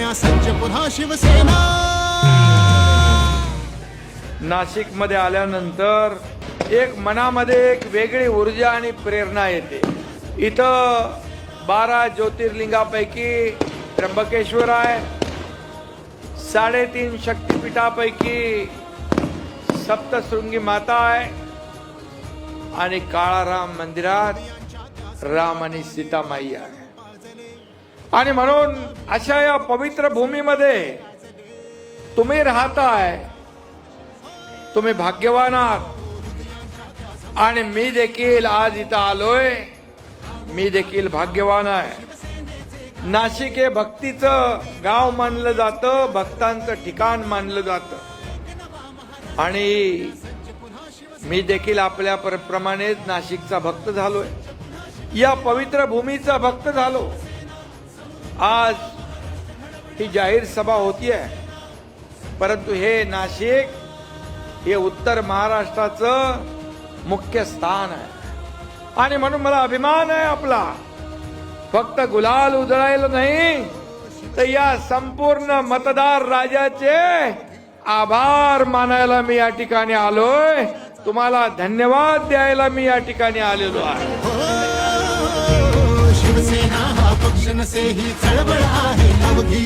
घडवण्या सज्ज पुन्हा शिवसेना. नाशिकमध्ये आल्यानंतर एक मनामध्ये एक वेगळी ऊर्जा आणि प्रेरणा येते. इथं बारा ज्योतिर्लिंगापैकी त्र्यंबकेश्वर आहे. साडेतीन शक्तिपीठापैकी सप्तशृंगी माता आहे. आणि काळाराम मंदिरात राम आणि सीतामाई आहे. आणि म्हणून अशा या पवित्र भूमीमध्ये तुम्ही राहताय तुम्ही भाग्यवान आहात. आणि मी देखील आज इथं आलोय मी देखील भाग्यवान आहे. नाशिक हे भक्तीचं गाव मानलं जातं भक्तांचं ठिकाण मानलं जातं. आणि मी देखील आपल्या प्रमाणेच नाशिकचा भक्त झालोय. या पवित्र भूमीचा भक्त झालो. आज ही जाहीर सभा होती आहे. परंतु हे नाशिक हे उत्तर महाराष्ट्राचं मुख्य स्थान आहे. आणि म्हणून मला अभिमान आहे आपला. फक्त गुलाल उधळायला नाही तर या संपूर्ण मतदार राजाचे आभार मानायला मी या ठिकाणी आलोय. तुम्हाला धन्यवाद द्यायला मी या ठिकाणी आलेलो आहे. हो शिवसेना ही चळवळ आहे नवघी